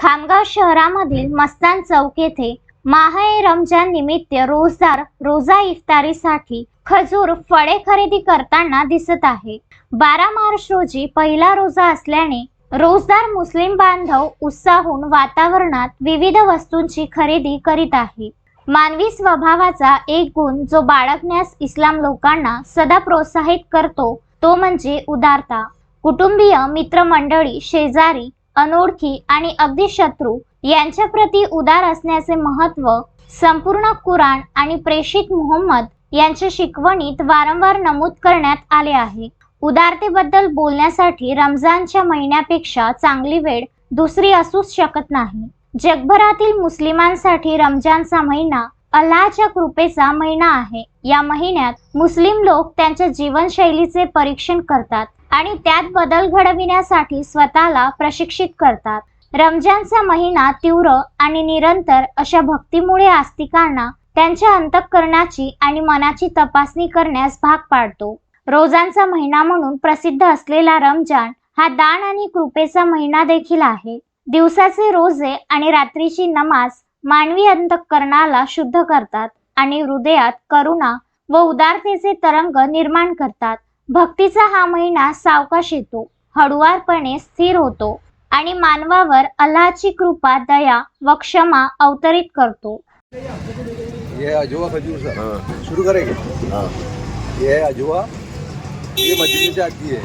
खामगाव शहरामधील मस्तान चौक येथे माहे रमजान निमित्त रोजदार रोजा इफ्तारीसाठी खजूर फळे खरेदी करताना दिसत आहे. बारा मार्च रोजी पहिला रोजा असल्याने रोजदार मुस्लिम बांधव उत्साहून वातावरणात विविध वस्तूंची खरेदी करीत आहे. मानवी स्वभावाचा एक गुण जो बाळगण्यास इस्लाम लोकांना सदा प्रोत्साहित करतो तो म्हणजे उदारता. कुटुंबीय मित्रमंडळी शेजारी अनोळखी आणि अगदी शत्रू यांच्याप्रती उदार असण्याचे महत्त्व संपूर्ण कुराण आणि प्रेषित मोहम्मद यांच्या शिकवणीत वारंवार नमूद करण्यात आले आहे. उदारतेबद्दल बोलण्यासाठी रमजानच्या महिन्यापेक्षा चांगली वेळ दुसरी असूच शकत नाही. जगभरातील मुस्लिमांसाठी रमजानचा महिना अल्लाहच्या कृपेचा महिना आहे. या महिन्यात मुस्लिम लोक त्यांच्या जीवनशैलीचे परीक्षण करतात. आणि त्यात बदल घडविण्यासाठी स्वतःला प्रशिक्षित करतात. रमजानचा महिना तीव्र आणि निरंतर अशा भक्तीमुळे आस्तिकांना त्यांच्या अंतःकरणाची आणि मनाची तपासणी करण्यास भाग पाडतो. रोजांचा महिना म्हणून प्रसिद्ध असलेला रमजान हा दान आणि कृपेचा महिना देखील आहे. दिवसाचे रोजे आणि रात्रीची नमाज मानवी अंतःकरणाला शुद्ध करतात आणि हृदयात करुणा व उदारतेचे तरंग निर्माण करतात. भक्तीचा हा महिना सावकाश येतो. हळुवारपणे स्थिर होतो आणि मानवावर अल्लाची कृपा दया व क्षमा अवतरित करतो. ये अजवा खजूर सर. हाँ. शुरू करेंगे? हाँ. ये अजवा ये मजली से आती है।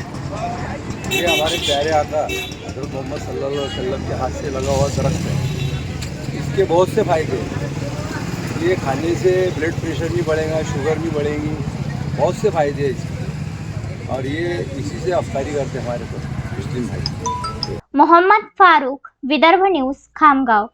ये हमारे प्यारे आका हजरत मोहम्मद सल्लल्लाहु अलैहि वसल्लम के हाथ से लगा हुआ दरख्त है। इसके बहुत से फायदे हैं। ये खाने से ब्लड प्रेशर नहीं बढ़ेगा शुगर नहीं बढ़ेगी। बहुत से फायदे हैं इसके। और ये इसी से अफ्तारी करते हमारे को मुस्लिम भाई। मोहम्मद फारूक विदर्भ न्यूज खामगाव।